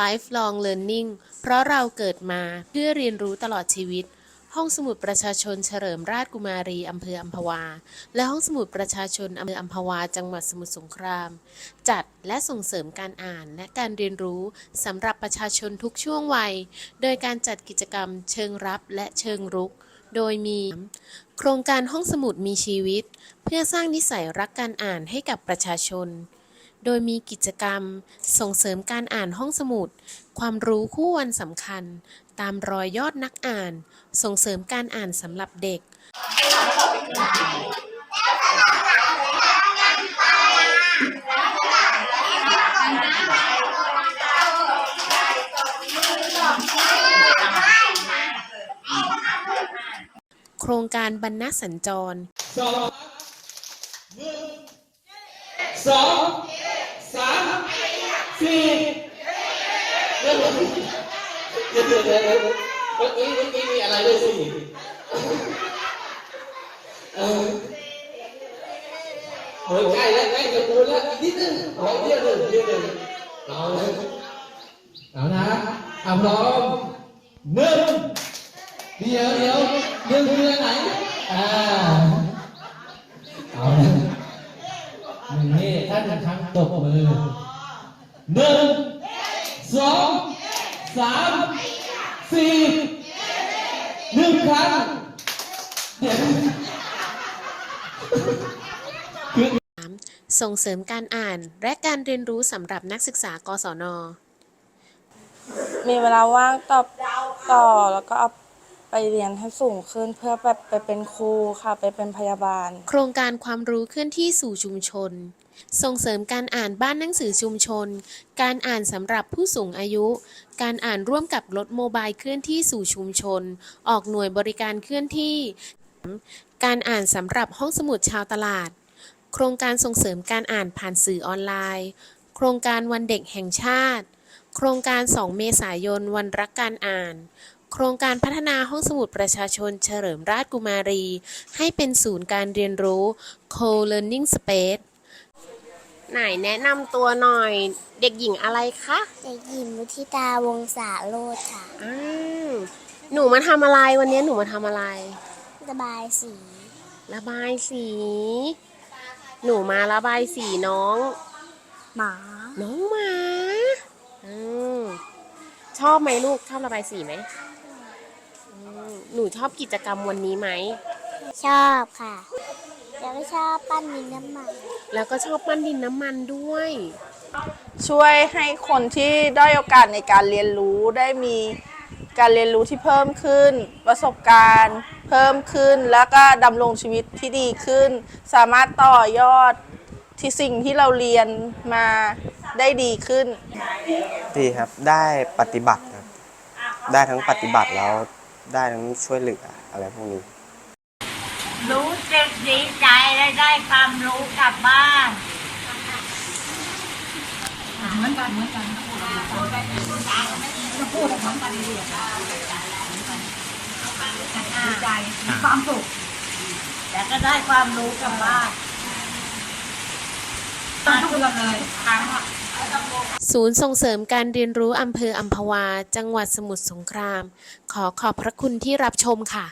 Lifelong Learning เพราะเราเกิดมาเพื่อเรียนรู้ตลอดชีวิต ห้องสมุดประชาชนเฉลิมราชกุมารีอำเภออัมพวา และห้องสมุดประชาชนอำเภออัมพวา จังหวัดสมุทรสงคราม จัดและส่งเสริมการอ่านและการเรียนรู้สำหรับประชาชนทุกช่วงวัย โดยการจัดกิจกรรมเชิงรับและเชิงรุก โดยมี โครงการห้องสมุดมีชีวิต เพื่อสร้างนิสัยรักการอ่านให้กับประชาชน โดยมีกิจกรรม ส่งเสริมการอ่านห้องสมุด ความรู้คู่วันสำคัญ ตามรอยยอดนักอ่าน ส่งเสริมการอ่านสำหรับเด็ก โครงการบรรณสัญจร สองสามสี่เดี๋ยวเดี๋ยวเดี๋ยวเดี๋ยวเดี๋ยวเมื่อกี้เมื่อกี้มีอะไร ตบมือหนึ่งสองสามสี่หนึ่งครั้งส่งเสริมการอ่านและการเรียนรู้สำหรับนักศึกษากศน มีเวลาว่างต่อต่อแล้วก็เอา ไปเรียนให้สูงขึ้นเพื่อแบบไปเป็นครูค่ะไปเป็นพยาบาล โครงการความรู้เคลื่อนที่สู่ชุมชน ส่งเสริมการอ่านบ้านหนังสือชุมชน การอ่านสำหรับผู้สูงอายุ การอ่านร่วมกับรถโมบายเคลื่อนที่สู่ชุมชน ออกหน่วยบริการเคลื่อนที่ การอ่านสำหรับห้องสมุดชาวตลาด โครงการส่งเสริมการอ่านผ่านสื่อออนไลน์ โครงการวันเด็กแห่งชาติ โครงการ 2 เมษายนวันรักการอ่าน โครงการพัฒนาห้องสมุดประชาชนเฉลิมราชกุมารี ให้เป็นศูนย์การเรียนรู้ Co-learning Space ไหนแนะนำตัวหน่อย เด็กหญิงอะไรคะเด็กหญิงมุทิตาวงศาโรดค่ะอ้าวหนูมาทำอะไรวันนี้หนูมาทำอะไร ระบายสี ระบายสี หนูมาระบายสีน้อง หมา น้องหมาอืมชอบไหมลูกชอบระบายสีไหมอืม หนูชอบกิจกรรมวันนี้ไหม ชอบค่ะแล้วก็ชอบปั้นดินน้ำมัน แล้วก็ชอบปั้นดินน้ำมันด้วย ช่วยให้คนที่ด้อยโอกาสในการเรียนรู้ได้มีการเรียนรู้ที่เพิ่มขึ้น ประสบการณ์เพิ่มขึ้น แล้วก็ดำรงชีวิตที่ดีขึ้น สามารถต่อยอดที่สิ่งที่เราเรียนมาได้ดีขึ้น ดีครับ ได้ปฏิบัติครับ ได้ทั้งปฏิบัติแล้ว ได้ทั้งช่วยเหลืออะไรพวกนี้ รู้สึกดีใจและได้ความรู้กลับบ้านเหมือนกันเหมือนกันพูดีใจมีความสุขแต่ก็ได้ความรู้กลับบ้านมาทุกเรื่องเลยครั้งอะ ศูนย์ส่งเสริมการเรียนรู้อำเภออัมพวา จังหวัดสมุทรสงคราม ขอขอบพระคุณที่รับชมค่ะ